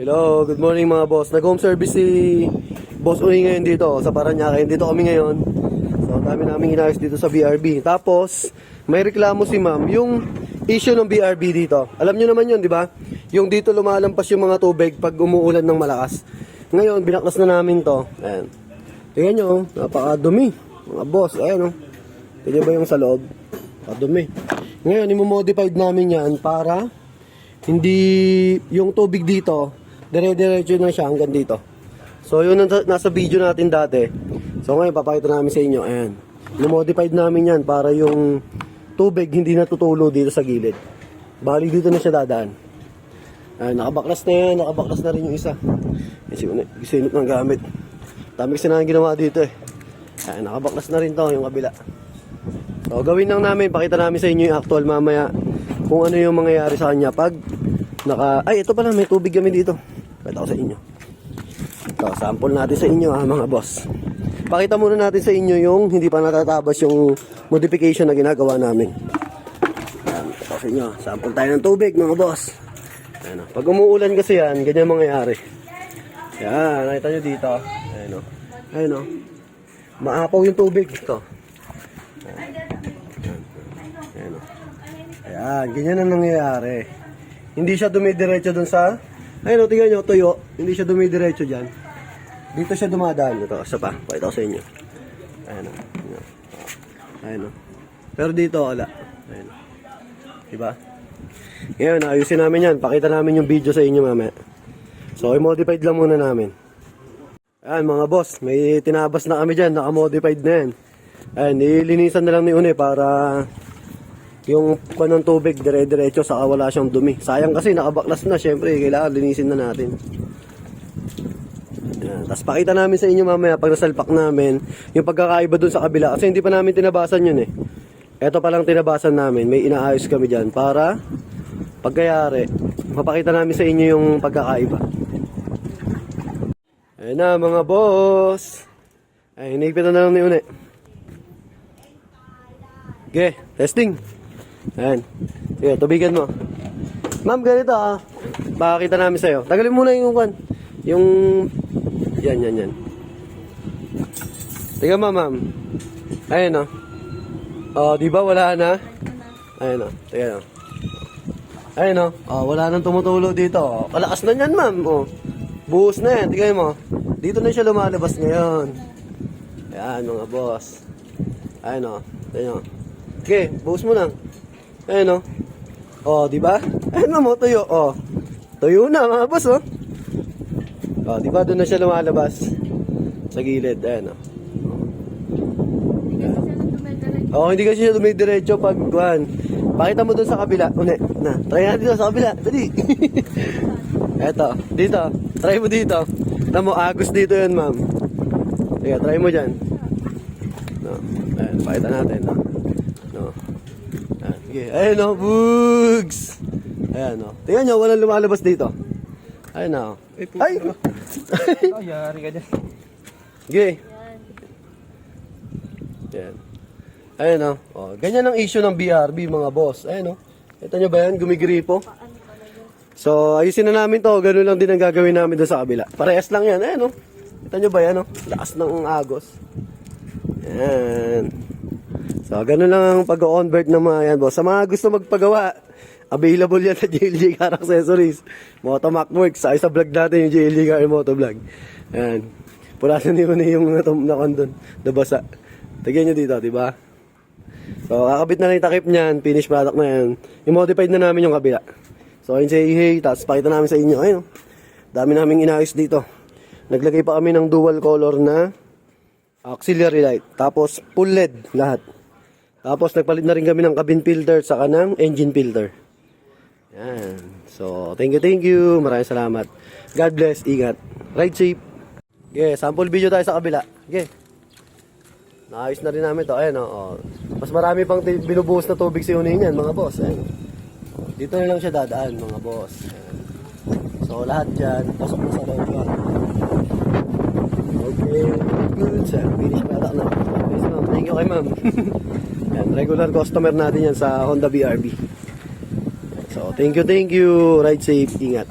Hello, good morning mga boss. Nag-home service si Boss Uy ngayon dito sa Paranaque. Dito kami ngayon. So, dami namin inayos dito sa BRB. Tapos, may reklamo si ma'am. Yung issue ng BRB dito. Alam nyo naman yun, di ba? Yung dito lumalampas yung mga tubig pag umuulan ng malakas. Ngayon, binaklas na namin to. Ayan. Tingnan nyo, oh. napakadumi. Mga boss, ayan oh. Tingnan ba yung sa loob? Napakadumi. Ngayon, imomodified namin yan para hindi yung tubig dito, dire-diretso na siya hanggang dito. So yun ang nasa video natin dati. So ngayon papakita namin sa inyo. Ayan. Modified namin yan para yung tubig hindi natutulo dito sa gilid. Bali dito na siya dadaan. Ayan, nakabaklas na yan. Nakabaklas na rin yung isa. Kasi sinot ng gamit. Dami kasi na ginawa dito eh. Ayan, nakabaklas na rin to yung kabila. So gawin lang namin. Pakita namin sa inyo yung actual mamaya kung ano yung mangyayari sa kanya pag naka... Ay, ito pala, may tubig kami dito. Pakita ko sa inyo. Ito, sample natin sa inyo ha, mga boss. Pakita muna natin sa inyo yung hindi pa natatabas yung modification na ginagawa namin. Ayan, ito sa inyo. Sample tayo ng tubig, mga boss. Ayan, o. pag umuulan kasi yan, ganyan mangyayari. Yan, nakita nyo dito. Ayan o. Ayan o. Maapaw yung tubig. Ito. Ayan o. Ayan, ganyan ang nangyayari. Hindi siya dumidiretso dun sa... Ayun, o, tingnan nyo, tuyo. Hindi siya dumidiretso dyan. Dito siya dumadaan. Ito, isa pa. Pakita ko sa inyo. Ayan o. Ayan o. Pero dito, wala. Ayan o. Diba? Ngayon, ayusin namin yan. Pakita namin yung video sa inyo mamaya. So, i-modified lang muna namin. Ayan, mga boss. May tinabas na kami dyan. Naka-modified na yan. Ayan, nilinisan na lang ni Une para yung kanong tubig dire-diretso saka wala siyang dumi. Sayang kasi nakabaklas na, syempre kailangan linisin na natin. Yan. Tapos pakita namin sa inyo mamaya pag nasalpak namin yung pagkakaiba dun sa kabila kasi hindi pa namin tinabasan yun eh. Ito pa lang tinabasan namin, may inaayos kami dyan para pagkayari, mapakita namin sa inyo yung pagkakaiba. Ayun na mga boss. Ay, hinigpitan na lang ni Une. Okay, testing. Ayan. Sige, tubigan mo. Ma'am, ganito ah. Pakakita namin sa'yo. Tagalin muna yung kan. Yung... Yan, yan, yan. Tingnan mo, ma'am. Ayan oh. Oh, di ba wala na? Ayan oh. Tingnan oh. Ayan oh. Oh, wala nang tumutulo dito. Kalakas na yan, ma'am. Oh. Buhos na yan. Tingnan mo. Dito na siya lumalabas ngayon. Ayan, mga boss. Ayan oh. Tingnan oh. Okay, buhos mo lang. Ayan o. Oh, di ba? Ayan mo, tuyo. Oh. Tuyo na, mga boss, oh. Oh, di ba? Doon na siya lumalabas. Sa gilid. Ayan, oh. Oh, hindi kasi siya dumidiretso pag kuhan. Pakita mo doon sa kabila. Uli. Na, try natin dito sa kabila. Dali. Eto, dito. Try mo dito. Tama mo, agos dito yun, ma'am. Sige, try mo dyan. No. Ayan, pakita natin. No. Sige. Ayan, no. Bugs! Ayan, no. Tingnan nyo, walang lumalabas dito. Ayan, no. Ay! Oh, yari ka dyan. Sige. Ayan. Ayan, no. Oh, ganyan ang issue ng BRB, mga boss. Ayan, no. Ito nyo ba yan? Gumigripo. So, ayusin na namin to. Ganun lang din ang gagawin namin doon sa kabila. Parehas lang yan. Ayan, no. Ito nyo ba yan, no? Lakas ng agos. Ayan. So, ganun lang ang pag-convert ng mga yan, boss. Sa mga gusto magpagawa, available yan sa JLG Car Accessories. Motomac Works. Ay sa vlog natin yung JLG Car Moto Vlog. Ayan. Pulasan niyo na yung natum na doon. Nabasa. Tigyan nyo dito, di ba? So, kakabit na lang yung takip niyan. Finished product na yan. I-modified na namin yung kabila. So, ayun say hey. Tapos pakita namin sa inyo. Ayun. oh. Dami naming inayos dito. Naglagay pa kami ng dual color na auxiliary light. Tapos full LED lahat. Tapos nagpalit na rin kami ng cabin filter sa kanang engine filter. Yan. So, thank you, thank you. Maraming salamat. God bless. Ingat. Ride safe. Okay, sample video tayo sa kabila. Okay. Naayos na rin namin to. Ayan, oh, oh. Mas marami pang binubuhos na tubig si Unin yan, mga boss. Ayan. Dito na lang siya dadaan, mga boss. Ayan. So, lahat dyan. Pasok na sa loob. Okay, good sir. Finish pa na. Yes, ma'am. Thank you kay ma'am. yan, regular customer natin yan sa Honda BRB. So, thank you, thank you. Ride safe. Ingat.